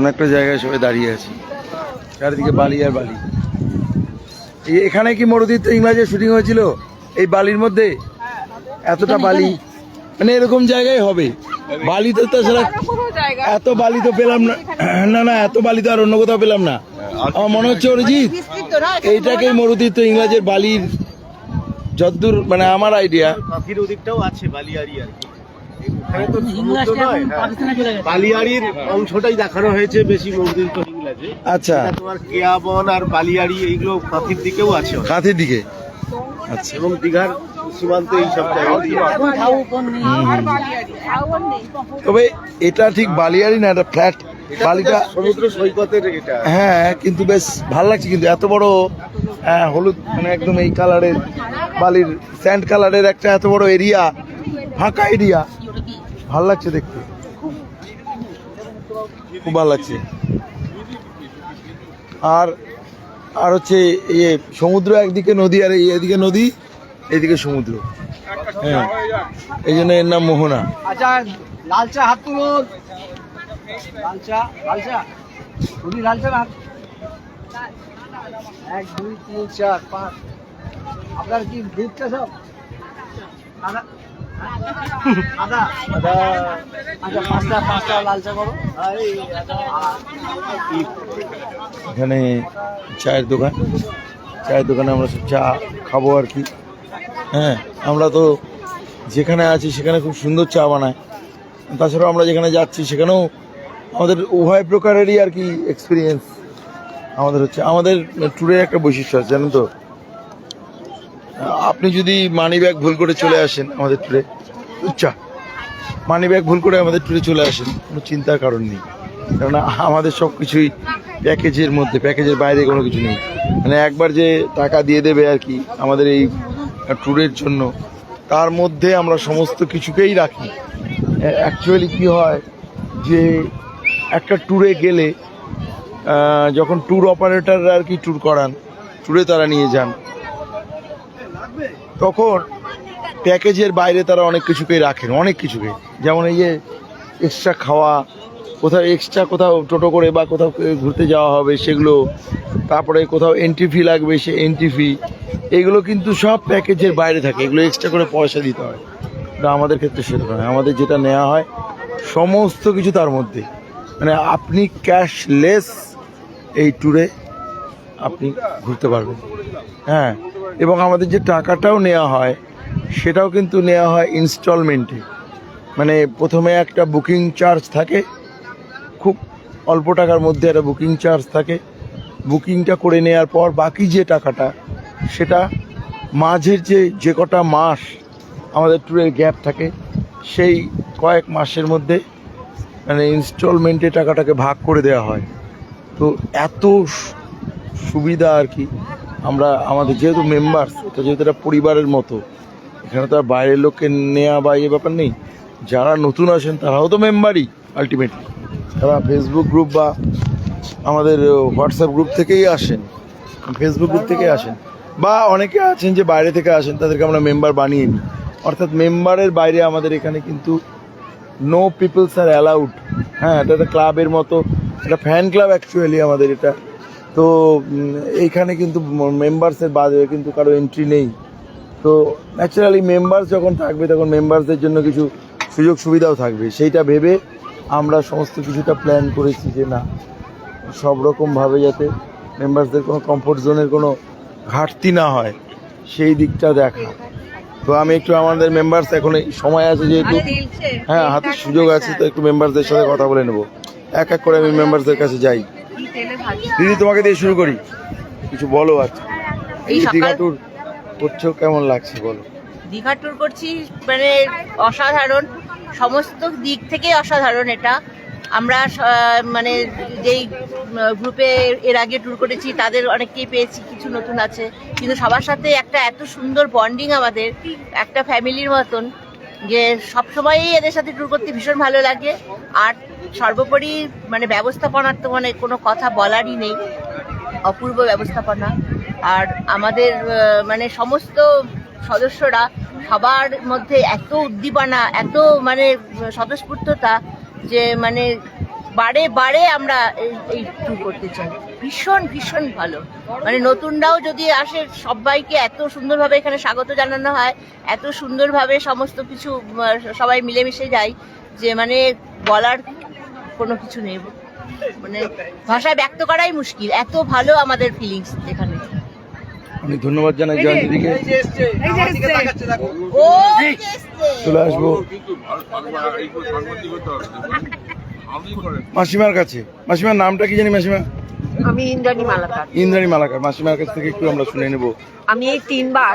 কোনো একটা জায়গায় সবাই দাঁড়িয়ে আছি। চারিদিকে বালি আর বালি। এই- এখানে কি মরুদিত ইংরাজের শুটিং হয়েছিল? এই বালির মধ্যে? এতটা বালি? মানে এরকম জায়গায় হবে। বালি তো তাছাড়া এত বালি তো পেলাম না। না না এত বালি তো আর অন্য কোথাও পেলাম না। আমার মনে হচ্ছে অরিজিৎ এইটাকেই মরুদিত ইংরাজের বালির যদ্দূর মানে আমার আইডিয়া পাখির ওদিকটাও আছে বালিয়াড়ি আর কি। তো সমুদ্র নয় হ্যাঁ। বালিয়াড়ির অংশটাই দেখানো হয়েছে বেশি মন্দির তো ইংলাজে। আচ্ছা। তোমার কেয়াবন আর বালিয়াড়ি এইগুলো পাখির দিকেও আছে। কাঁথির দিকে। আচ্ছা। এবং দীঘার সীমান্তে এই সব তবে এটা ঠিক বালিয়ারি না এটা ফ্ল্যাট। বালিটা সমুদ্র সৈকতের এটা। হ্যাঁ কিন্তু বেশ ভালো লাগছে কিন্তু এত বড় হ্যাঁ, হলুদ মানে একদম এই কালারের বালির স্যান্ড কালারের একটা এত বড় এরিয়া ফাঁকা এরিয়া ভালো লাগছে দেখতে? খুব ভালো লাগছে। আর আর হচ্ছে ইয়ে সমুদ্র একদিকে নদী আর এদিকে নদী এদিকে সমুদ্র। হ্যাঁ। এই জন্য এর নাম মোহনা। আচ্ছা লাল চা হাত তুলুন হাত- এক, দুই, তিন, চার, পাঁচ। আপনার কি দুধ চা সব? এখানে চায়ের দোকান। চায়ের দোকানে আমরা সব চা খাব আর কি। হ্যাঁ আমরা তো যেখানে আছি সেখানে খুব সুন্দর চা বানায়। তাছাড়াও আমরা যেখানে যাচ্ছি সেখানেও আমাদের উভয় প্রকারেরই আর কি এক্সপিরিয়েন্স আমাদের হচ্ছে, আমাদের ট্যুরের একটা বৈশিষ্ট্য আছে, জানেন তো? আপনি যদি মানি ব্যাগ ভুল করে চলে আসেন আমাদের ট্যুরে উচ্চা মানি ব্যাগ ভুল করে আমাদের ট্যুরে চলে আসেন, কোনো চিন্তার কারণ নেই। কেননা আমাদের সব কিছুই প্যাকেজের মধ্যে, প্যাকেজের বাইরে কোনো কিছু নেই। মানে একবার যে টাকা দিয়ে দেবে আর কি, আমাদের এই ট্যুরের জন্য, তার মধ্যে আমরা সমস্ত কিছুকেই রাখি। অ্যাকচুয়ালি কি হয় যে, একটা ট্যুরে গেলে যখন ট্যুর অপারেটর আর কি ট্যুর করান ট্যুরে তারা নিয়ে যান তখন প্যাকেজের বাইরে তারা অনেক কিছুকেই রাখেন, অনেক কিছুকে যেমন এই যে এক্সট্রা খাওয়া, কোথাও এক্সট্রা কোথাও টোটো করে বা কোথাও ঘুরতে যাওয়া হবে সেগুলো, তারপরে কোথাও এন্ট্রি ফি লাগবে সে এন্ট্রি ফি এগুলো কিন্তু সব প্যাকেজের বাইরে থাকে, এগুলো এক্সট্রা করে পয়সা দিতে হয়। কিন্তু আমাদের ক্ষেত্রে সেরকম নয় আমাদের যেটা নেওয়া হয় সমস্ত কিছু তার মধ্যে। মানে আপনি ক্যাশলেস এই ট্যুরে আপনি ঘুরতে পারবেন। হ্যাঁ এবং আমাদের যে টাকাটাও নেওয়া হয়, সেটাও কিন্তু নেওয়া হয় ইনস্টলমেন্টে মানে প্রথমে একটা বুকিং চার্জ থাকে, খুব অল্প টাকার মধ্যে একটা বুকিং চার্জ থাকে। বুকিংটা করে নেওয়ার পর বাকি যে টাকাটা, সেটা মাঝের যে যে কটা মাস আমাদের ট্যুরের গ্যাপ থাকে, সেই কয়েক মাসের মধ্যে মানে ইনস্টলমেন্টে টাকাটাকে ভাগ করে দেওয়া হয়। তো এত সুবিধা আর কি। আমরা, আমাদের যেহেতু মেম্বার্স এটা যেহেতু একটা পরিবারের মতো, এখানে তো আর বাইরের লোককে নেওয়া বা ইয়ে ব্যাপার নেই। যারা নতুন আসেন তারাও তো মেম্বারই আলটিমেটলি তারা ফেসবুক গ্রুপ বা আমাদের হোয়াটসঅ্যাপ গ্রুপ থেকেই আসেন। ফেসবুক গ্রুপ থেকেই আসেন। বা অনেকে আছেন যে বাইরে থেকে আসেন, তাদেরকে আমরা মেম্বার বানিয়ে নিই। অর্থাৎ মেম্বারের বাইরে আমাদের এখানে কিন্তু নো পিপলস আর অ্যালাউড হ্যাঁ এটা একটা ক্লাবের মতো এটা ফ্যান ক্লাব অ্যাকচুয়ালি আমাদের এটা তো এইখানে কিন্তু মেম্বার্সের বাদে কিন্তু কারও এন্ট্রি নেই। তো ন্যাচারালি মেম্বার্স যখন থাকবে তখন মেম্বারসদের জন্য কিছু সুযোগ সুবিধাও থাকবে। সেইটা ভেবে আমরা সমস্ত কিছুটা প্ল্যান করেছি যে না সব রকমভাবে যাতে মেম্বারসদের কোনো কমফোর্ট জোনের কোনো ঘাটতি না হয় সেই দিকটা দেখা। তো আমি একটু আমাদের মেম্বার্স এখন এই সময় আছে যেহেতু হ্যাঁ হাতে সুযোগ আছে তো একটু মেম্বারসদের সাথে কথা বলে নেব। এক এক করে আমি মেম্বারসদের কাছে যাই। দিদি তোমাকে দিয়ে শুরু করি। কিছু বলো আচ্ছা এই দীঘা ট্যুর করছ কেমন লাগছে বলো? দীঘা ট্যুর করছি মানে অসাধারণ। সমস্ত দিক থেকে অসাধারণ এটা। আমরা মানে যেই গ্রুপে এর আগে ট্যুর করেছি তাদের অনেককেই পেয়েছি কিছু নতুন আছে। কিন্তু সবার সাথে একটা এত সুন্দর বন্ডিং আমাদের একটা ফ্যামিলির মতন যে সবসময়ই এদের সাথে ট্যুর করতে ভীষণ ভালো লাগে। আর সর্বোপরি মানে ব্যবস্থাপনার তো মানে কোনো কথা বলারই নেই, অপূর্ব ব্যবস্থাপনা। আর আমাদের মানে সমস্ত সদস্যরা সবার মধ্যে এত উদ্দীপনা, এত মানে স্বতঃস্ফূর্ততা যে মানে বারে বারে আমরা এই- ট্যুর করতে চাই। ভীষণ ভীষণ ভালো। মানে নতুনরাও যদি আসে, সবাইকে এত সুন্দরভাবে এখানে স্বাগত জানানো হয়, এত সুন্দরভাবে সমস্ত কিছু সবাই মিলেমিশে যায়, যে মানে বলার কোনো কিছু নেই। মানে ভাষায় ব্যক্ত করাই মুশকিল। এত ভালো আমাদের ফিলিংস এখানে। অনেক ধন্যবাদ জানাই জয়ন্তীদিকে ও চলে আসব। মাসিমার কাছে। মাসিমার নামটা কি জানি মাসিমা? আমি ইন্দ্রাণী মালাকার। ইন্দ্রাণী মালাকার। মাসিমার কাছ থেকে একটু আমরা শুনে নেব। আমি এই তিনবার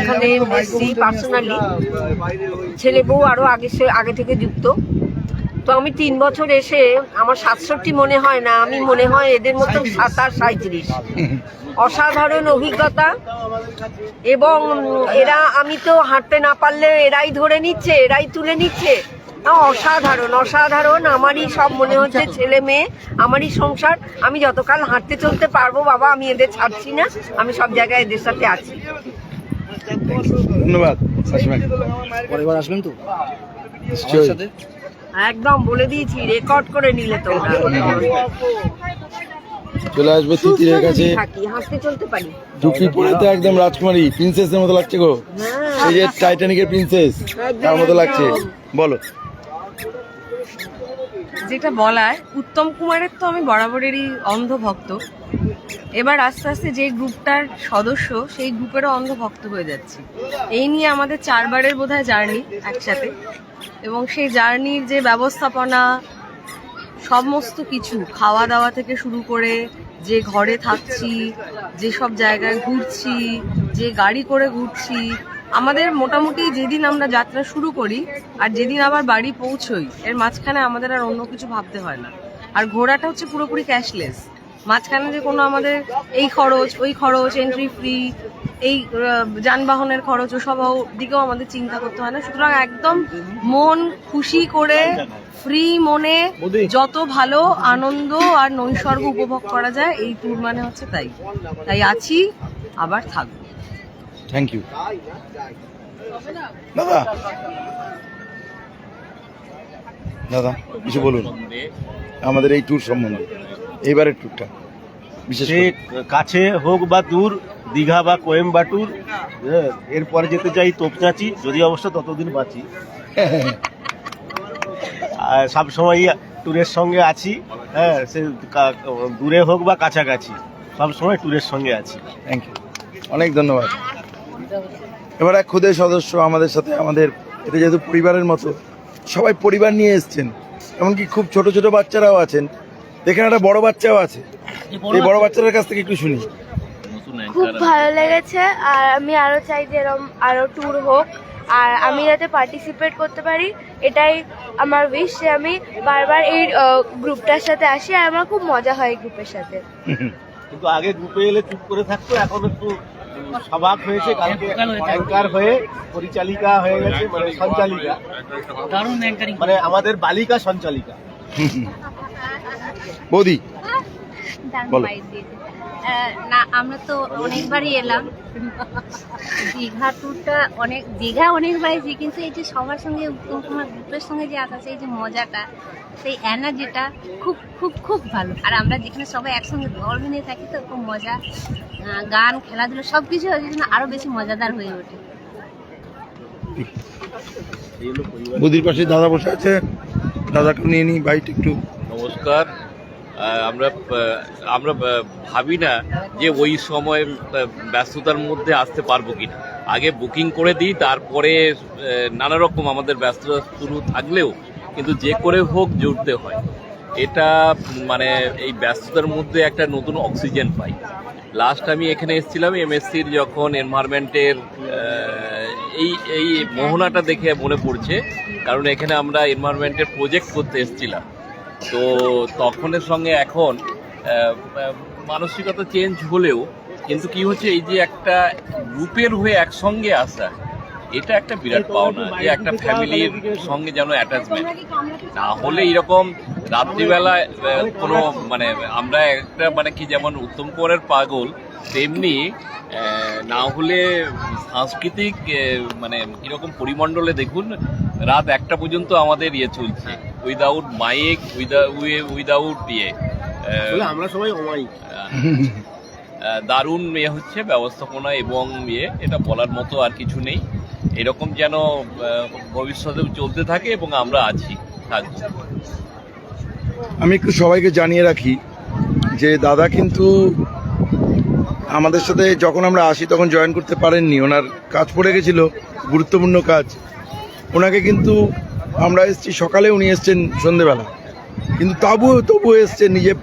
এখানে এসছি পার্সোনালি ছেলে বউ আরও আগে আগে থেকে যুক্ত। তো আমি তিন বছর এসে আমার সাতষট্টি মনে হয় না আমি মনে হয় এদের মতো সাতাশ সাঁত্রিশ অসাধারণ অভিজ্ঞতা এবং এরা আমি তো হাঁটতে না পারলে এরাই ধরে নিচ্ছে এরাই তুলে নিচ্ছে। অসাধারণ অসাধারণ। আমারই সব মনে হচ্ছে ছেলে মেয়ে আমারই সংসার। আমি যতকাল হাঁটতে চলতে পারব বাবা আমি এদের ছাড়ছি না। আমি সব জায়গায় এদের সাথে আছি। ধন্যবাদ আসবেন তো? একদম বলে দিয়েছি রেকর্ড করে নিলে তোমরা চলে আসব তিতিরের কাছে। চলতে পারি। টুপি পরে তো একদম রাজকুমারী প্রিন্সেসের মতো লাগছে গো। হ্যাঁ। এই যে টাইটানিকের প্রিন্সেস তার মতো লাগছে। বলো। যেটা বলার উত্তম কুমারের তো আমি বরাবরেরই অন্ধ ভক্ত এবার আস্তে আস্তে যে গ্রুপটার সদস্য, সেই গ্রুপেরও অন্ধ ভক্ত হয়ে যাচ্ছি। এই নিয়ে আমাদের চারবারের বোধহয় জার্নি একসাথে এবং সেই জার্নির যে ব্যবস্থাপনা, সমস্ত কিছু খাওয়া দাওয়া থেকে শুরু করে যে ঘরে থাকছি, যে সব জায়গায় ঘুরছি, যে গাড়ি করে ঘুরছি, আমাদের মোটামুটি যেদিন আমরা যাত্রা শুরু করি আর যেদিন আবার বাড়ি পৌঁছই, এর মাঝখানে আমাদের আর অন্য কিছু ভাবতে হয় না। আর ঘোরাটা হচ্ছে পুরোপুরি ক্যাশলেস মাঝখানে যে কোনো আমাদের এই খরচ ওই খরচ এন্ট্রি ফ্রি এই যানবাহনের খরচ ওসব দিকেও আমাদের চিন্তা করতে হয় না। সুতরাং একদম মন খুশি করে ফ্রি মনে যত ভালো আনন্দ আর নৈসর্গ উপভোগ করা যায় এই ট্যুর মানে হচ্ছে তাই। তাই আছি আবার থাকব। থ্যাংক ইউ দাদা। দাদা কিছু বলুন। আমাদের এই ট্যুর সম্বন্ধে। এইবারের ট্যুরটা বিশেষ সে কাছে হোক বা দূর দীঘা বা কোয়েম্বাটুর হ্যাঁ, এরপরে যেতে চাই তোপচাঁচি যদি অবশ্য ততদিন বাঁচি। আর সবসময় ট্যুরের সঙ্গে আছি হ্যাঁ সে কা- দূরে হোক বা কাছাকাছি সবসময় ট্যুরের সঙ্গে আছি। থ্যাংক ইউ অনেক ধন্যবাদ। এবার এক খুদের সদস্য আমাদের সাথে আমাদের এটা যেহেতু পরিবারের মতো সবাই পরিবার নিয়ে এসছেন এমনকি খুব ছোট ছোট বাচ্চারাও আছেন এখানে একটা বড় বাচ্চাও আছে। এই বড় বাচ্চাদের কাছ থেকে একটু শুনি। খুব ভালো লেগেছে আর আমি আরও চাই যে এরম আরও ট্যুর হোক। আর আমি যাতে পার্টিসিপেট করতে পারি এটাই আমার উইশ যে আমি বারবার এই গ্রুপটার সাথে আসি আর আমার খুব মজা হয় গ্রুপের সাথে। কিন্তু আগে গ্রুপে এলে চুপ করে থাকতো এখন একটু স্বভাব হয়েছে কালকে অ্যাঙ্কার হয়ে পরিচালিকা হয়ে গেছে মানে সঞ্চালিকা। মানে আমাদের বালিকা সঞ্চালিকা। বৌদি। বলো। না আমরা তো অনেকবারই এলাম। দীঘা ট্যুরটা অনেক দীঘা অনেকবার এসেছি কিন্তু এই যে সবার সঙ্গে উত্তম কুমার গ্রুপের সঙ্গে যে আসা সেই যে মজাটা সেই এনার্জিটা খুব খুব খুব ভালো। আর আমরা যেখানে সবাই একসঙ্গে দল নিয়ে থাকি তো খুব মজা। গান খেলাধুলো সব কিছু হয় জন্য আরও বেশি মজাদার হয়ে ওঠে। বৌদির পাশে দাদা বসে আছে। দাদাকে নিয়ে নিই বাইট একটু। নমস্কার। আমরা আমরা ভাবি না যে ওই সময় ব্যস্ততার মধ্যে আসতে পারব কিনা। আগে বুকিং করে দিই, তারপরে নানা রকম আমাদের ব্যস্ততা শুরু থাকলেও, কিন্তু যে করে হোক জুড়তে হয়। এটা মানে এই ব্যস্ততার মধ্যে একটা নতুন অক্সিজেন পাই। লাস্ট আমি এখানে এসেছিলাম এমএসসির যখন এনভায়রনমেন্টের এই এই মোহনাটা দেখে মনে পড়ছে। কারণ এখানে আমরা এনভায়রনমেন্টের প্রজেক্ট করতে এসেছিলাম। তো তখনের সঙ্গে এখন মানসিকতা চেঞ্জ হলেও কিন্তু কি হচ্ছে এই যে একটা গ্রুপের হয়ে একসঙ্গে আসা এটা একটা বিরাট পাওনা যে একটা ফ্যামিলির সঙ্গে যেন অ্যাটাচমেন্ট না হলে এরকম রাত্রিবেলায় কোনো মানে আমরা একটা মানে কি যেমন উত্তম কুমারের পাগল তেমনি না হলে সাংস্কৃতিক মানে এরকম পরিমণ্ডলে দেখুন রাত একটা পর্যন্ত আমাদের ইয়ে চলছে। উইদাউট মাইক উইদাউট ইয়ে আমরা সবাই অমায়িক। আহ, দারুণ ইয়ে হচ্ছে ব্যবস্থাপনা এবং ইয়ে এটা বলার মতো আর কিছু নেই। এরকম যেন ভবিষ্যতেও চলতে থাকে এবং আমরা আছি আমি একটু সবাইকে জানিয়ে রাখি যে দাদা কিন্তু আমাদের সাথে যখন আমরা আসি তখন জয়েন করতে পারেননি। ওনার কাজ পড়ে গেছিল গুরুত্বপূর্ণ কাজ। ওনাকে কিন্তু আমরা এসেছি, সকালে উনি এসছেন সন্ধেবেলা। কিন্তু তবুও তবুও এসছেন নিজে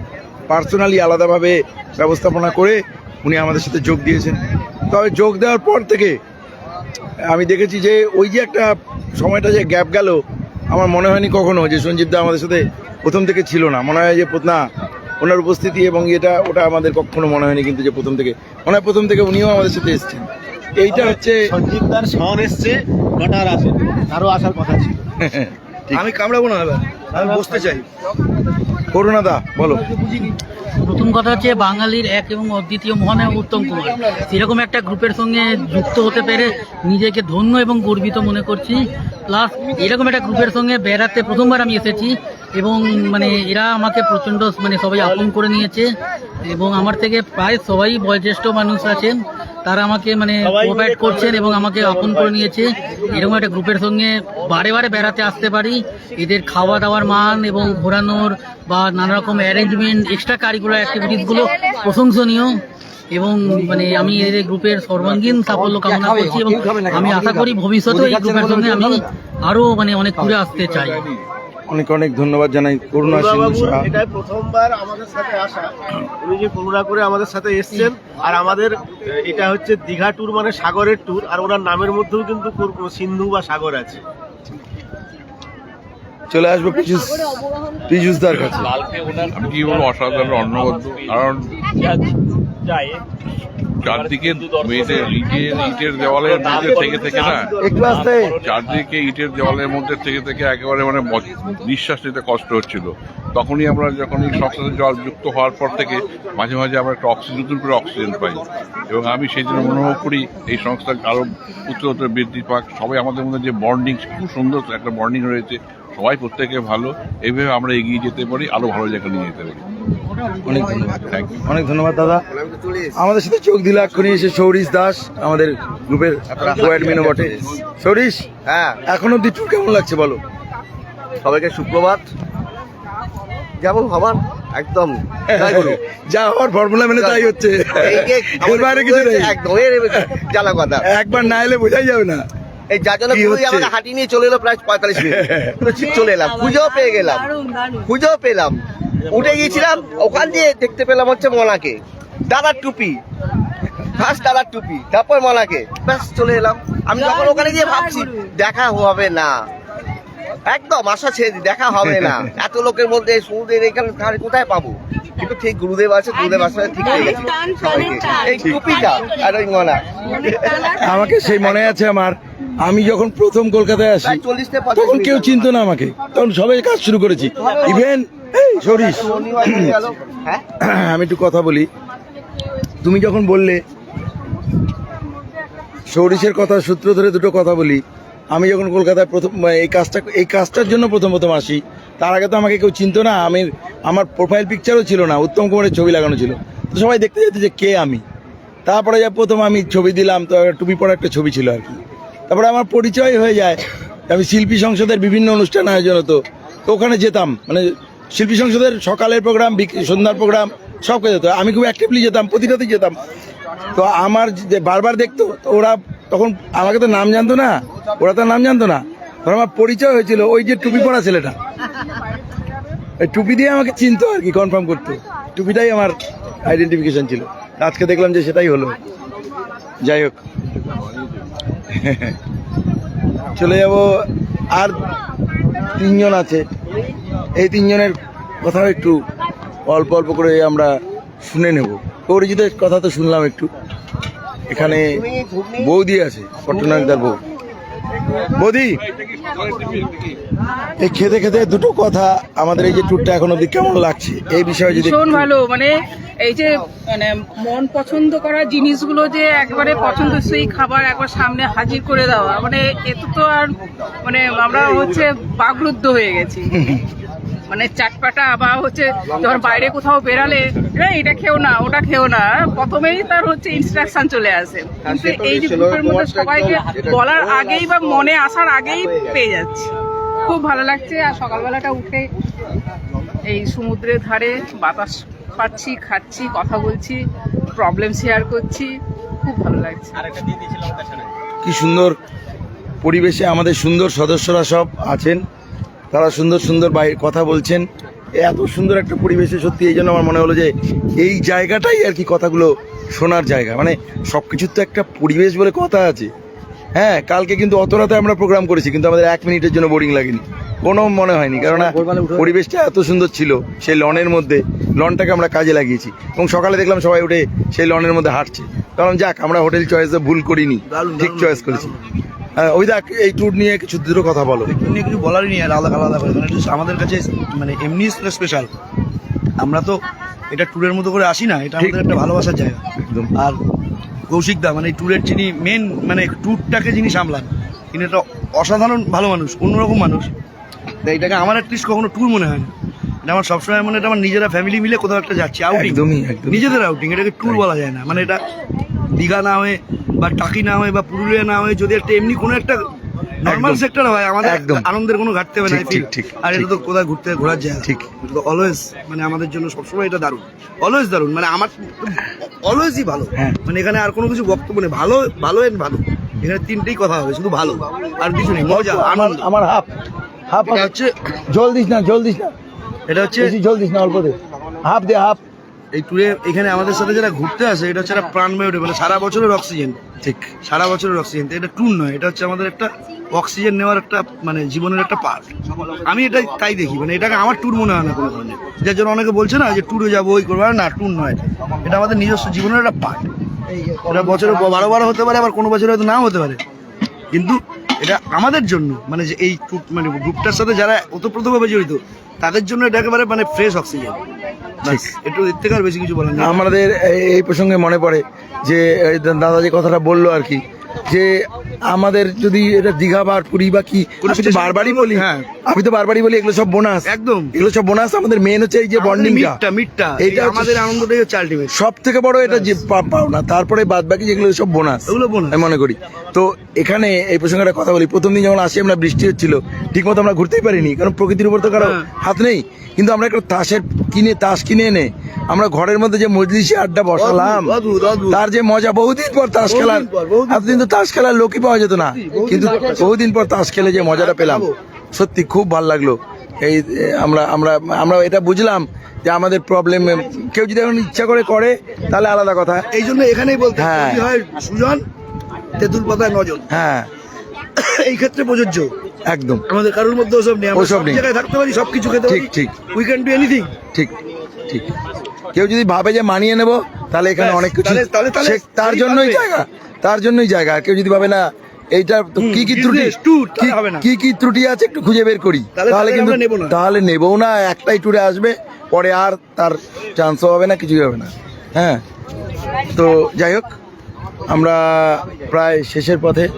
পার্সোনালি আলাদাভাবে ব্যবস্থাপনা করে উনি আমাদের সাথে যোগ দিয়েছেন। তবে যোগ দেওয়ার পর থেকে আমি দেখেছি যে ওই যে একটা সময়টা যে গ্যাপ গেল, আমার মনে হয়নি কখনো যে সঞ্জীব দা আমাদের সাথে প্রথম থেকে ছিল না। মনে হয় যে না ওনার উপস্থিতি এবং এটা, ওটা আমাদের কখনো মনে হয়নি কিন্তু যে প্রথম থেকে, মনে হয় প্রথম থেকে উনিও আমাদের সাথে এসেছেন। এইটা হচ্ছে সঞ্জীবদার শহর এসছে, নটার আসে আরও আসার কথা ছিল। আমি কামড়াবো না এবার আমি বসতে চাই। করুণা দা বলো। প্রথম কথা হচ্ছে বাঙালির এক এবং অদ্বিতীয় মহান উত্তম কুমার। সেরকম একটা গ্রুপের সঙ্গে যুক্ত হতে পেরে নিজেকে ধন্য এবং গর্বিত মনে করছি। প্লাস এরকম একটা গ্রুপের সঙ্গে বেড়াতে প্রথমবার আমি এসেছি এবং মানে এরা আমাকে প্রচণ্ড মানে সবাই আপন করে নিয়েছে এবং আমার থেকে প্রায় সবাই বয়োজ্যেষ্ঠ মানুষ আছেন। তারা আমাকে মানে প্রোভাইড করছেন এবং আমাকে আপন করে নিয়েছে। এরকম একটা গ্রুপের সঙ্গে বারে বারে বেড়াতে আসতে পারি। এদের খাওয়া দাওয়ার মান এবং ঘোরানোর বা নানা রকম অ্যারেঞ্জমেন্ট এক্সট্রা কারিকুলার অ্যাক্টিভিটিসগুলো প্রশংসনীয়। এবং মানে আমি এদের গ্রুপের সর্বাঙ্গীন সাফল্য কামনা করছি এবং আমি আশা করি ভবিষ্যতে এই গ্রুপের সঙ্গে আমি আরও মানে অনেক ঘুরে আসতে চাই। অনেক অনেক ধন্যবাদ জানাই। করুণা এটাই প্রথমবার আমাদের সাথে আসা। উনি যে করুণা করে আমাদের সাথে এসছেন আর আমাদের এটা হচ্ছে দীঘা ট্যুর মানে সাগরের ট্যুর আর ওনার নামের মধ্যেও কিন্তু সিন্ধু বা সাগর আছে। চলে আসব পিজুস পিজুসদার কাছে। কালকে আমি কি বলব অসাধারণ অন্নবদ্য কারণ চারদিকে ইটের ইটের দেওয়ালের মধ্যে থেকে থেকে না? চারদিকে ইটের দেওয়ালের মধ্যে থেকে থেকে একেবারে মানে নিঃশ্বাস নিতে কষ্ট হচ্ছিল। তখনই আমরা যখন এই সংস্থাতে জল যুক্ত হওয়ার পর থেকে মাঝে মাঝে আমরা একটা অক্সিজেন নতুন করে অক্সিজেন পাই। এবং আমি সেই জন্য অনুভব করি এই সংস্থা আরও উত্তরোত্তর বৃদ্ধি পাক। সবাই আমাদের মধ্যে যে বন্ডিং খুব সুন্দর একটা বন্ডিং রয়েছে। সবাই প্রত্যেকে ভালো। এইভাবে আমরা এগিয়ে যেতে পারি আরও ভালো জায়গায় নিয়ে যেতে পারি। অনেক ধন্যবাদ। অনেক ধন্যবাদ দাদা। আমাদের সাথে চোখ দিল এক্ষুনি এসে সৌরিশ দাস আমাদের গ্রুপের কোয়াডমিনও বটে। সৌরিশ হ্যাঁ। এখন অব্দি ট্যুর কেমন লাগছে বলো? সবাইকে সুপ্রভাত। যেমন হবার একদম যা হওয়ার ফর্মুলা মেনে তাই হচ্ছে। এই যে এর বাইরে কিছু নেই। একদম কথা। একবার না এলে বোঝাই যাবে না। এই যার জন্য হচ্ছে? আমাকে হাঁটিয়ে নিয়ে চলে এলো প্রায় পঁয়তাল্লিশ মিনিট। চলে এলাম পুজো পেয়ে গেলাম। পুজোও পেলাম। উঠে গিয়েছিলাম ওখান দিয়ে দেখতে পেলাম হচ্ছে মনাকে। দাদার টুপি। ফার্স্ট দাদার টুপি তারপর মনাকে। ব্যাস চলে এলাম। আমি যখন ওখানে গিয়ে ভাবছি দেখা হবে না। একদম আশা ছেড়ে দিই, দেখা হবে না। এত লোকের মধ্যে সমুদ্রের এখানে তাহলে কোথায় পাবো? কিন্তু ঠিক গুরুদেব আছে গুরুদেব আসলে ঠিক হয়ে গেছে। এই টুপিটা আর ওই মনা। আমাকে সেই মনে আছে আমার আমি যখন প্রথম কলকাতায় আসি তখন কেউ চিনতো না আমাকে। তখন সবাই কাজ শুরু করেছি। ইভেন সরিস আমি একটু কথা বলি। তুমি যখন বললে সৌরিশের কথা সূত্র ধরে দুটো কথা বলি আমি যখন কলকাতায় প্রথম এই কাজটা, এই কাজটার জন্য প্রথম প্রথম আসি, তার আগে তো আমাকে কেউ চিনতো না, আমি, আমার প্রোফাইল পিকচারও ছিল না, উত্তম কুমারের ছবি লাগানো ছিল। তো সবাই দেখতে যেত যে কে আমি। তারপরে যা প্রথম আমি ছবি দিলাম, তো টুপি পরা একটা ছবি ছিল আর কি। তারপরে আমার পরিচয় হয়ে যায়, আমি শিল্পী সংসদের বিভিন্ন অনুষ্ঠান আয়োজন হতো, তো ওখানে যেতাম মানে শিল্পী সংসদের সকালের প্রোগ্রাম সন্ধ্যার প্রোগ্রাম সব কাজ হতো আমি খুব অ্যাক্টিভলি যেতাম, প্রতিটাতেই যেতাম। তো আমার যে বারবার দেখতো ওরা তখন আমাকে তো নাম জানতো না, ওরা তো নাম জানতো না। তখন আমার পরিচয় হয়েছিল, ওই যে টুপি পরা ছেলেটা। টুপি দিয়ে আমাকে চিনতো আর কি কনফার্ম করতো। টুপিটাই আমার আইডেন্টিফিকেশন ছিল। আজকে দেখলাম যে সেটাই হলো। যাই হোক। চলে যাব, আর তিনজন আছে। এই তিনজনের কথাও একটু অল্প অল্প করে আমরা শুনে নেব। অরিজিতের কথা তো শুনলাম একটু। এখানে বৌদি আছে পট্টনায়কদার বউ। বৌদি এই খেতে খেতে দুটো কথা আমাদের এই যে ট্যুরটা এখন অব্দি কেমন লাগছে? এই বিষয়ে যদি ভীষণ ভালো মানে এই যে মানে মন পছন্দ করা জিনিসগুলো যে একবারে পছন্দ সেই খাবার একবার সামনে হাজির করে দেওয়া মানে এত তো আর মানে আমরা হচ্ছে বাগরুদ্ধ হয়ে গেছি। মানে চাটপাটা বা হচ্ছে যখন বাইরে কোথাও বেরালে "এই, এটা খেও না ওটা খেও না। প্রথমেই তার হচ্ছে ইনস্ট্রাকশন চলে আসে। কিন্তু এই যে গ্রুপের মধ্যে সবাইকে বলার আগেই বা মনে আসার আগেই পেয়ে যাচ্ছে। খুব ভালো লাগছে আর সকালবেলাটা উঠে এই সমুদ্রের ধারে বাতাস পাচ্ছি খাচ্ছি কথা বলছি প্রবলেম শেয়ার করছি খুব ভালো লাগছে। কি সুন্দর পরিবেশে আমাদের সুন্দর সদস্যরা সব আছেন। তারা সুন্দর সুন্দর বাই কথা বলছেন। এত সুন্দর একটা পরিবেশে সত্যি এই জন্য আমার মনে হলো যে এই জায়গাটাই আর কি কথাগুলো শোনার জায়গা। মানে সব কিছুর তো একটা পরিবেশ বলে কথা আছে। হ্যাঁ কালকে কিন্তু অত রাতে আমরা প্রোগ্রাম করেছি কিন্তু আমাদের এক মিনিটের জন্য বোরিং লাগেনি। কোনো মনে হয়নি কেননা পরিবেশটা এত সুন্দর ছিল সেই লনের মধ্যে লনটাকে আমরা কাজে লাগিয়েছি। এবং সকালে দেখলাম সবাই উঠে সেই লনের মধ্যে হাঁটছে। কারণ যাক আমরা হোটেল চয়েসে ভুল করিনি। ঠিক চয়েস করেছি। ওই দেখ এই ট্যুর নিয়ে কিছু দুটো কথা বলো। নিয়ে কিছু বলারই নেই আলাদা আলাদা করে। এটা আমাদের কাছে মানে এমনি স্পেশাল আমরা তো এটা ট্যুরের মতো করে আসি না এটা আমাদের একটা ভালোবাসার জায়গা। একদম। আর কৌশিক দা মানে ট্যুরের যিনি মেন মানে ট্যুরটাকে যিনি সামলান তিনি একটা অসাধারণ ভালো মানুষ অন্যরকম মানুষ। তাই এটাকে আমার অ্যাটলিস্ট কখনো ট্যুর মনে হয় না এটা আমার সবসময় মনে হয় এটা আমার নিজেরা ফ্যামিলি মিলে কোথাও একটা যাচ্ছি আউটিং একদমই একদম নিজেদের আউটিং এটাকে ট্যুর বলা যায় না। মানে এটা দীঘা না হয়ে বা টাকি না হয়ে বা পুরুলিয়া না হয়ে যদি একটা এমনি কোনো একটা নর্মাল সেক্টর হয় আমাদের একদম। আনন্দের কোনো ঘাটতি হবে না ঠিক, ঠিক, আর এটা তো কোথায় ঘুরতে ঘোরার জায়গা ঠিক। অলওয়েজ মানে আমাদের জন্য সবসময় এটা দারুণ। অলওয়েজ দারুণ। মানে আমার অলওয়েজই ভালো। হ্যাঁ। মানে এখানে আর কোনো কিছু বক্তব্য নেই। ভালো ভালো এন্ড ভালো। এখানে তিনটেই কথা হবে শুধু ভালো। আর কিছু নেই মজা আনন্দ। আমার হাফ। হাফ এটা হচ্ছে জল দিস না জল দিস না। এটা হচ্ছে জল দিস না অল্প দে হাফ দে হাফ। এই ট্যুরে এখানে আমাদের সাথে যারা ঘুরতে আসে এটা হচ্ছে একটা প্রাণময় মানে সারা বছরের অক্সিজেন ঠিক। সারা বছরের অক্সিজেন এটা ট্যুর নয় এটা হচ্ছে আমাদের একটা অক্সিজেন নেওয়ার একটা মানে জীবনের একটা পার্ট আমি এটা তাই দেখি মানে এটাকে আমার ট্যুর মনে হয় না কোনো ধরনের যার জন্য অনেকে বলছে না যে ট্যুরে যাব ওই করব না ট্যুর নয়। এটা। এটা আমাদের নিজস্ব জীবনের একটা পার্ট এটা বছরে বারো বারো হতে পারে আবার কোনো বছরে হয়তো নাও হতে পারে। কিন্তু এটা আমাদের জন্য মানে যে এই মানে গ্রুপটার সাথে যারা ওতপ্রোতভাবে জড়িত তাদের জন্য এটা একেবারে মানে ফ্রেশ অক্সিজেন। একটু এর থেকে আর বেশি কিছু বলেন আমাদের এই- এই প্রসঙ্গে মনে পড়ে যে দাদা যে কথাটা বলল আর কি যে আমাদের যদি এটা দীঘা বা পুরী বা কি আমি তো বারবারই বলি হ্যাঁ। আমি তো বারবারই বলি এগুলো সব বোনাস। একদম। এগুলো সব বোনাস আমাদের মেন হচ্ছে এই যে বন্ডিংটা মিটটা এইটা আমাদের আনন্দটাই হচ্ছে আলটিমেট সব থেকে বড় এটা যে পাওনা। তারপরে বাদ বাকি যেগুলো সব বোনাস ওগুলো bonus। আমি মনে করি। তো এখানে এই প্রসঙ্গে একটা কথা বলি। প্রথম দিন যখন আসি আমরা বৃষ্টি হচ্ছিল ঠিক মতো আমরা ঘুরতেই পারিনি কারণ প্রকৃতির উপর তো কারও হ্যাঁ। হাত নেই। কিন্তু আমরা একটা তাসের কিনে তাস কিনে এনে আমরা ঘরের মধ্যে যে মজলিসে আড্ডা বসালাম। তার যে মজা বহুদিন পর তাস খেলার এতদিন তো তাস খেলার লোকই পাওয়া যেত না। কিন্তু বহুদিন পর তাস খেলে যে মজাটা পেলাম। সত্যি খুব ভালো লাগল। এই আমরা আমরা আমরা এটা বুঝলাম যে আমাদের প্রবলেম কেউ যদি এখন ইচ্ছা করে করে তাহলে আলাদা কথা। এই জন্য এখানেই বলতে হয়, সুজন তেঁতুল পাতায় নজন। হ্যাঁ। এই ক্ষেত্রে প্রযোজ্য। একদম। আমাদের কারোর মধ্যে ওসব নেই। আমরা ওসব সব নেই। জায়গায় থাকতে পারি সব কিছু খেতে ঠিক, ঠিক। উই ক্যান ডু এনিথিং ঠিক ঠিক। কেউ যদি ভাবে যে মানিয়ে নেব তাহলে এখানে অনেক কিছু তার জন্যই জায়গা। তার জন্যই জায়গা। কেউ যদি ভাবে না এইটা কি কি ত্রুটি? কি- কি কি ত্রুটি আছে একটু খুঁজে বের করি। তাহলে- কিন্তু নেব না। তাহলে নেবও না একটাই ট্যুরে আসবে পরে আর তার চান্সও হবে না কিছুই হবে না। হ্যাঁ? তো যাই হোক আমরা প্রায় শেষের পথে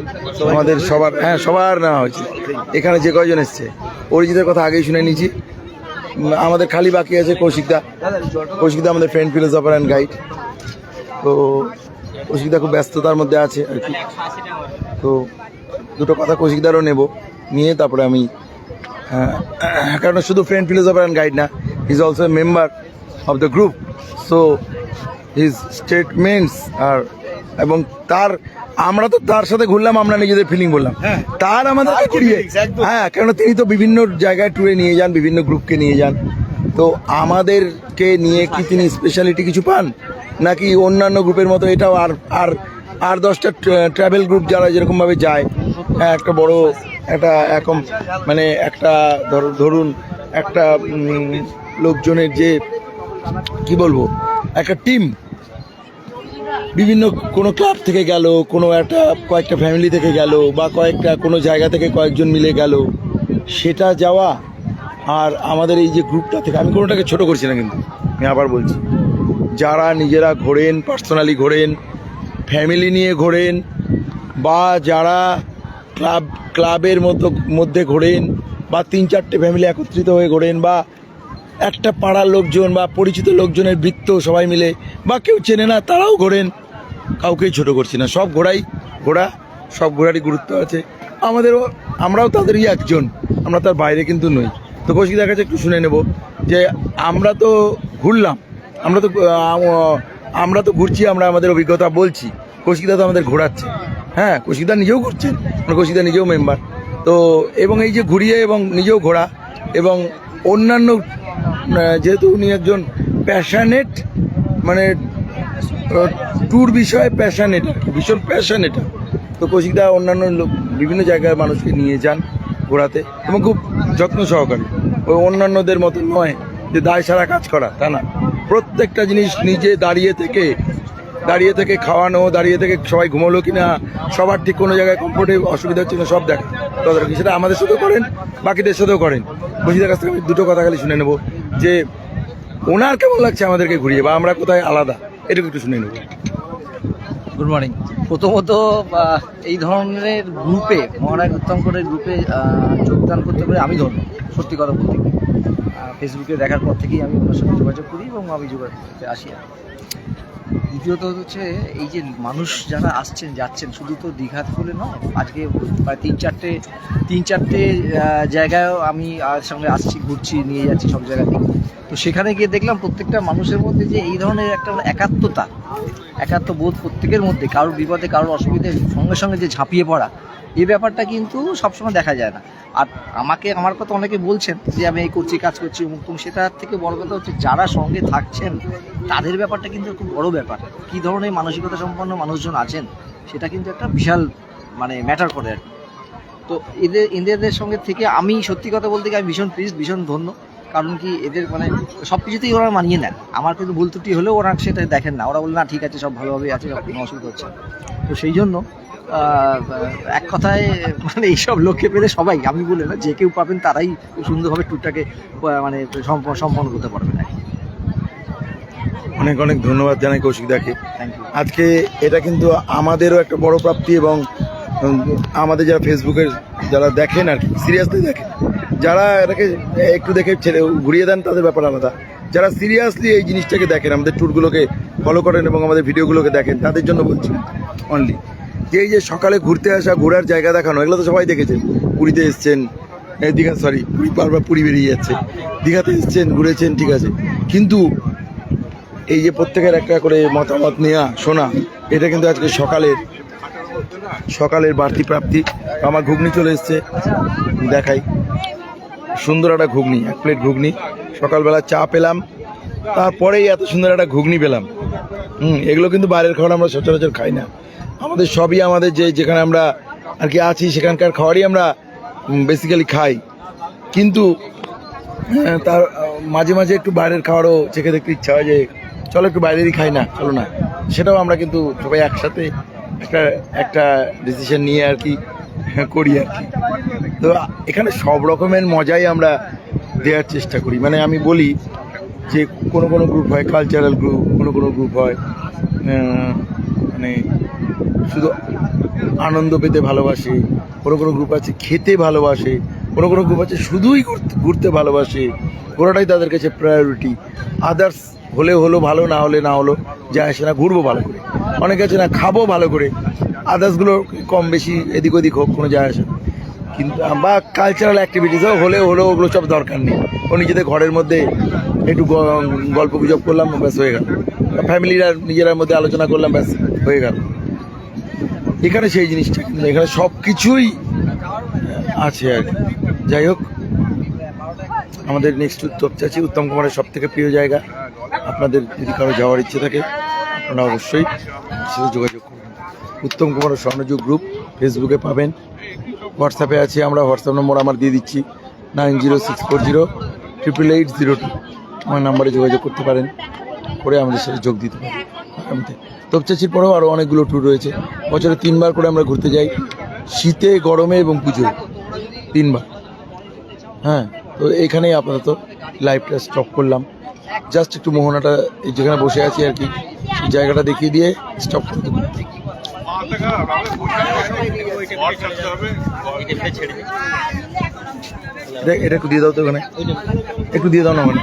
আমাদের সবার হ্যাঁ সবার নেওয়া হয়েছে। এখানে যে কয়জন এসছে অরিজিতের কথা আগেই শুনে নিয়েছি। আমাদের খালি বাকি আছে কৌশিকদা। কৌশিকদা আমাদের ফ্রেন্ড ফিলোসফার অ্যান্ড গাইড তো কৌশিকদা খুব ব্যস্ততার মধ্যে আছে আর কি। তো দুটো কথা কৌশিকদারও নেব নিয়ে তারপরে আমি কারণ শুধু ফ্রেন্ড ফিলোসফার অ্যান্ড গাইড না is also member of the group so his statements আর এবং তার আমরা তো তার সাথে ঘুরলাম আমরা নিজেদের ফিলিং বললাম। হ্যাঁ। তার আমাদের ঘুরিয়ে হ্যাঁ কেন তিনি তো বিভিন্ন জায়গায় ট্যুরে নিয়ে যান বিভিন্ন গ্রুপকে নিয়ে যান। তো আমাদেরকে নিয়ে কি তিনি স্পেশালিটি কিছু পান? নাকি অন্যান্য গ্রুপের মতো এটাও আর আর আর দশটা ট্রাভেল গ্রুপ যারা যেরকমভাবে যায় হ্যাঁ একটা বড়, একটা এরকম মানে একটা ধর- ধরুন একটা লোকজনের যে, কি বলব, একটা টিম বিভিন্ন কোনো ক্লাব থেকে গেল, কোনো একটা, কয়েকটা ফ্যামিলি থেকে গেল, বা কয়েকটা কোনো জায়গা থেকে কয়েকজন মিলে গেল, সেটা যাওয়া, আর আমাদের এই যে গ্রুপটা থেকে, আমি কোনোটাকে ছোট করছি না কিন্তু, আমি আবার বলছি। যারা নিজেরা ঘোরেন পার্সোনালি ঘোরেন ফ্যামিলি নিয়ে ঘোরেন, বা যারা ক্লাব ক্লাবের মতো, মধ্যে ঘোরেন, বা তিন চারটে ফ্যামিলি একত্রিত হয়ে ঘোরেন, বা একটা পাড়ার লোকজন, বা পরিচিত লোকজনের বৃত্ত সবাই মিলে, বা কেউ চেনে না, তারাও ঘোরেন। কাউকেই ছোট করছি না। সব ঘোড়াই ঘোড়া, সব ঘোড়ারই গুরুত্ব আছে। আমাদেরও, আমরাও তাদেরই একজন। আমরা তার বাইরে কিন্তু নই। তো কৌশিকদার কাছে একটু শুনে নেব যে আমরা তো ঘুরলাম। আমরা তো আমরা তো ঘুরছি, আমরা আমাদের অভিজ্ঞতা বলছি। কৌশিকদা তো আমাদের ঘোরাচ্ছে। হ্যাঁ কৌশিকদা নিজেও ঘুরছেন মানে কৌশিকদা নিজেও মেম্বার তো, এবং এই যে ঘুরিয়ে এবং নিজেও ঘোরা, এবং অন্যান্য যেহেতু উনি একজন প্যাশানেট মানে ট্যুর বিষয়ে প্যাশানেট ভীষণ প্যাশানেট তো কৌশিকদা অন্যান্য লোক- বিভিন্ন জায়গায় মানুষকে নিয়ে যান ঘোরাতে, এবং খুব যত্ন সহকারে। ওই অন্যান্যদের মতো নয় যে দায় সারা কাজ করা, তা না। প্রত্যেকটা জিনিস নিজে দাঁড়িয়ে থেকে দাঁড়িয়ে থেকে খাওয়ানো, দাঁড়িয়ে থেকে সবাই ঘুমোলো কিনা, সবার ঠিক কোনো জায়গায় কমফোর্টে অসুবিধা হচ্ছে না সব দেখা। তদারকি সেটা আমাদের সাথেও করেন, বাকিদের সাথেও করেন। কৌশিকদার কাছ থেকে আমি দুটো কথা খালি শুনে নেব, যে ওনার কেমন লাগছে আমাদেরকে ঘুরিয়ে, বা আমরা কোথায় আলাদা? এটুকু একটু শুনে নেব। গুড মর্নিং প্রথমত এই ধরনের গ্রুপে মহারায় উত্তম করে গ্রুপে যোগদান করতে পেরে আমি ধন্য, সত্যি কথা বলতে ফেসবুকে দেখার পর থেকেই আমি ওনার সঙ্গে যোগাযোগ করি এবং আমি যোগাযোগ করতে আসি দ্বিতীয়ত হচ্ছে এই যে মানুষ যারা আসছেন, যাচ্ছেন, শুধু তো দীঘাতে বলে নয়, আজকে প্রায় তিন চারটে তিন চারটে জায়গায়ও আমি আর সঙ্গে আসছি, ঘুরছি, নিয়ে যাচ্ছি সব জায়গাতেই। তো সেখানে গিয়ে দেখলাম প্রত্যেকটা মানুষের মধ্যে যে এই ধরনের একটা মানে একাত্মতা একাত্ম বোধ প্রত্যেকের মধ্যে, কারোর বিপদে, কারোর অসুবিধে, সঙ্গে সঙ্গে যে ঝাঁপিয়ে পড়া এই ব্যাপারটা কিন্তু সবসময় দেখা যায় না। আর আমাকে, আমার কথা অনেকে বলছেন যে আমি এই করছি, কাজ করছি, অমুক সেটার থেকে বড় কথা হচ্ছে যারা সঙ্গে থাকছেন, তাদের ব্যাপারটা কিন্তু খুব বড় ব্যাপার। কী ধরনের মানসিকতা সম্পন্ন মানুষজন আছেন, সেটা কিন্তু একটা বিশাল মানে ম্যাটার করে আর তো এদের এদের সঙ্গে থেকে আমি সত্যি কথা বলতে গিয়ে আমি ভীষণ প্লিজ ভীষণ ধন্য। কারণ কি এদের মানে সব কিছুতেই ওরা মানিয়ে নেন। আমার কিন্তু ভুল ত্রুটি হলেও ওরা সেটা দেখেন না। ওরা বলে, না, ঠিক আছে, সব ভালোভাবে আছে অসুবিধা হচ্ছে তো সেই জন্য এক কথায় মানে এইসব লোককে পেলে সবাই আমি বলে না যে কেউ পাবেন তারাই সুন্দরভাবে ট্যুরটাকে মানে সম্পন্ন করতে পারবেন। অনেক অনেক ধন্যবাদ জানাই কৌশিকদাকে আজকে এটা কিন্তু আমাদেরও একটা বড় প্রাপ্তি এবং আমাদের যারা ফেসবুকের যারা দেখেন আর কি সিরিয়াসলি দেখেন যারা এটাকে একটু দেখে ছেড়ে ঘুরিয়ে দেন তাদের ব্যাপার আলাদা। যারা সিরিয়াসলি এই জিনিসটাকে দেখেন আমাদের ট্যুরগুলোকে ফলো করেন এবং আমাদের ভিডিওগুলোকে দেখেন তাদের জন্য বলছি অনলি যে এই যে সকালে ঘুরতে আসা, ঘোরার জায়গা দেখানো, এগুলো তো সবাই দেখেছেন। পুরীতে এসছেন দীঘা সরি পুরী, বারবার পুরী বেরিয়ে যাচ্ছে। দীঘাতে এসছেন, ঘুরেছেন, ঠিক আছে। কিন্তু এই যে প্রত্যেকের একটা করে মতামত নেওয়া শোনা, এটা কিন্তু আজকে সকালের সকালের বাড়তি প্রাপ্তি। আমার ঘুগনি চলে এসছে, দেখাই। সুন্দর একটা ঘুগনি, এক প্লেট ঘুগনি। সকালবেলা চা পেলাম, তারপরেই এত সুন্দর একটা ঘুগনি পেলাম। হুম, এগুলো কিন্তু বাইরের খাবার আমরা সচরাচর খাই না। আমাদের সবই আমাদের যে যেখানে আমরা আর কি আছি সেখানকার খাবারই আমরা বেসিক্যালি খাই। কিন্তু হ্যাঁ, তার মাঝে মাঝে একটু বাইরের খাবারও চেখে দেখতে ইচ্ছা হয় যে চলো একটু বাইরেরই খাই না চলো না। সেটাও আমরা কিন্তু সবাই একসাথে একটা একটা ডিসিশন নিয়ে আর কি হ্যাঁ, করি আর কি। তো এখানে সব রকমের মজাই আমরা দেওয়ার চেষ্টা করি। মানে আমি বলি যে কোনো কোনো গ্রুপ হয় কালচারাল গ্রুপ কোনো কোনো গ্রুপ হয় মানে শুধু আনন্দ পেতে ভালোবাসে, কোনো কোনো গ্রুপ আছে খেতে ভালোবাসে, কোনো কোনো গ্রুপ আছে শুধুই ঘুরতে ভালোবাসে, পুরোটাই তাদের কাছে প্রায়োরিটি আদার্স হলে হলো, ভালো না হলে না হলো, যা আসে না ঘুরবো ভালো করে। অনেকে আছে না, খাব ভালো করে। আদার্সগুলো কম বেশি এদিক ওদিক হোক, কোনো যায় আসে না। কিন্তু বা কালচারাল অ্যাক্টিভিটিসও হলে হলেও ওগুলো সব দরকার নেই। ও নিজেদের ঘরের মধ্যে একটু গল্প গুজব করলাম, ব্যাস হয়ে গেল। ফ্যামিলিরা নিজেরার মধ্যে আলোচনা করলাম, ব্যাস হয়ে গেল। এখানে সেই জিনিসটা। কিন্তু এখানে সব কিছুই আছে আর যাই হোক, আমাদের নেক্সট উত্তরচাচি উত্তম কুমারের সব থেকে প্রিয় জায়গা। আপনাদের যদি কারও যাওয়ার ইচ্ছে থাকে, আপনারা অবশ্যই সাথে যোগাযোগ করুন। উত্তম কুমারের স্বর্ণযুগ গ্রুপ ফেসবুকে পাবেন। হোয়াটসঅ্যাপে আছে আমরা হোয়াটসঅ্যাপ নম্বর আমার দিয়ে দিচ্ছি। Nine zero six four zero triple eight zero two আমার নাম্বারে যোগাযোগ করতে পারেন। করে আমাদের সাথে যোগ দিতে পারে আগামীতে। তোপচাচির পরেও আরও অনেকগুলো ট্যুর রয়েছে। বছরে তিনবার করে আমরা ঘুরতে যাই। শীতে গরমে এবং পুজোয়। তিনবার। হ্যাঁ তো এখানেই আপাতত লাইভটা স্টপ করলাম। জাস্ট একটু মোহনাটা এই যেখানে বসে আছি আর কি সেই জায়গাটা দেখিয়ে দিয়ে স্টপ করে দেবো এটা এটা একটু দিয়ে দাও তো ওখানে। একটু দিয়ে দাও না ওখানে।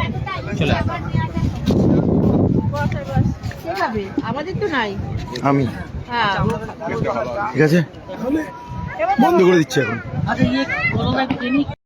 আমাদের তো নাই আমি। হ্যাঁ। ঠিক আছে? বন্ধ করে দিচ্ছি এখন। আচ্ছা